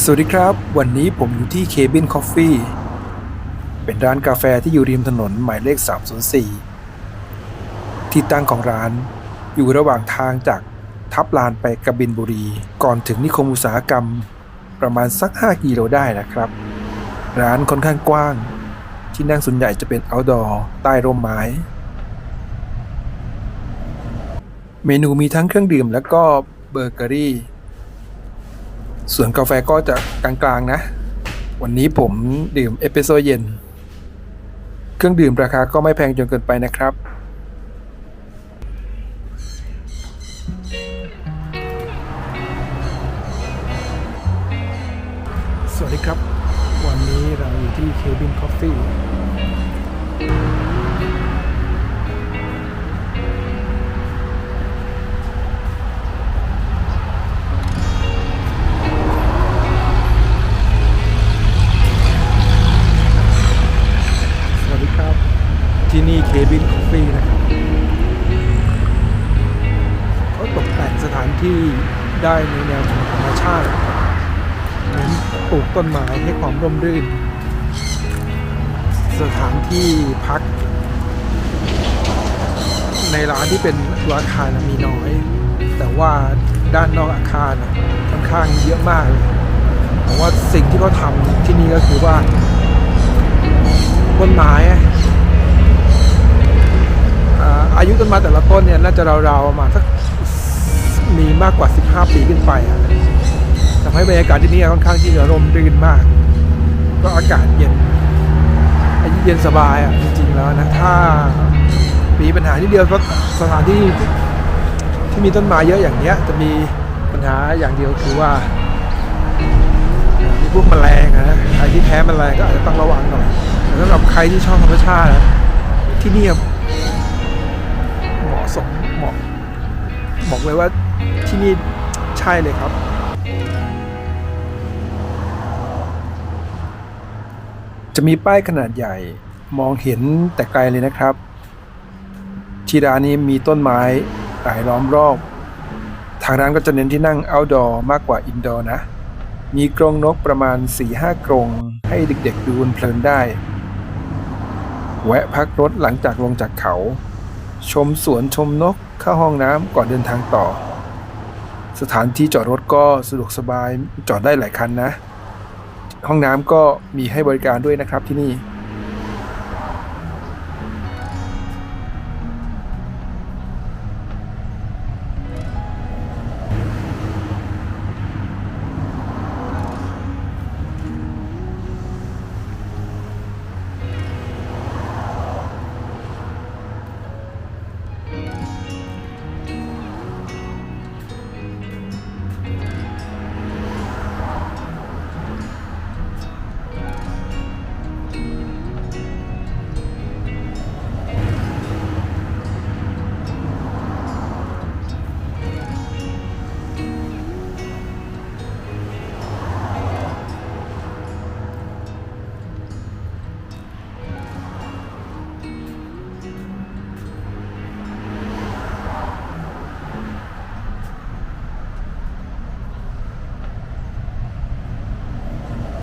สวัสดีครับ วันนี้ผมอยู่ที่ Cabin Coffee เป็นร้านกาแฟที่อยู่ริมถนนหมายเลข 304 ที่ตั้งของร้านอยู่ระหว่างทางจากทับลานไปกระบินบุรี ก่อนถึงนิคมอุตสาหกรรมประมาณสัก 5 กิโลได้นะครับ ร้านค่อนข้างกว้าง ที่นั่งส่วนใหญ่จะเป็น outdoor ใต้ร่มไม้ เมนูมีทั้งเครื่องดื่มและก็เบเกอรี่ ส่วนกาแฟก็จะกลางๆนะ วันนี้ผมดื่มเอสเปรสโซเย็น เครื่องดื่มราคาก็ไม่แพงจนเกินไปนะครับ สวัสดีครับ วันนี้เราอยู่ที่ Cabin Coffee ส ที่นี่ Cabin Coffee นะครับเขาตกแต่งสถานที่ได้ในแนวของธรรมชาติเน้นปลูกต้นไม้ให้ความร่มรื่น สถานที่พัก ในร้านที่เป็นตัวอาคารนะมีน้อย แต่ว่าด้านนอกอาคารค่อนข้างเยอะมากเลยแต่ว่าสิ่งที่เขาทำที่นี่ก็คือว่าต้นไม้ อายุต้นไม้แต่ละต้นเนี่ยน่าจะราวๆประมาณสักมีมากกว่า 15 ปีขึ้นไปทำให้บรรยากาศที่นี่ค่อนข้างที่จะร่มรื่นมาก ก็อากาศเย็นเย็นสบายอะจริงๆแล้วนะถ้ามีปัญหาที่เดียวก็สถานที่ที่มีต้นไม้เยอะอย่างเนี้ย จะมีปัญหาอย่างเดียวคือว่ามีพวกแมลงนะใครที่แพ้แมลงก็อาจจะต้องระวังหน่อยแต่สำหรับใครที่ชอบธรรมชาตินะที่นี่ เหมาะสมเหมาะบอกเลยว่าที่นี่ใช่เลยครับจะมีป้ายขนาดใหญ่มองเห็นแต่ไกลเลยนะครับ ที่ร้านนี้มีต้นไม้หลายล้อมรอบ ทางร้านก็จะเน้นที่นั่ง outdoor มากกว่า indoor นะ มีกรงนกประมาณ 4-5 กรง ให้เด็กๆดูเพลินได้ แวะพักรถหลังจากลงจากเขา ชมสวนชมนกเข้าห้องน้ำก่อนเดินทางต่อ สถานที่จอดรถก็สะดวกสบายจอดได้หลายคันนะ ห้องน้ำก็มีให้บริการด้วยนะครับที่นี่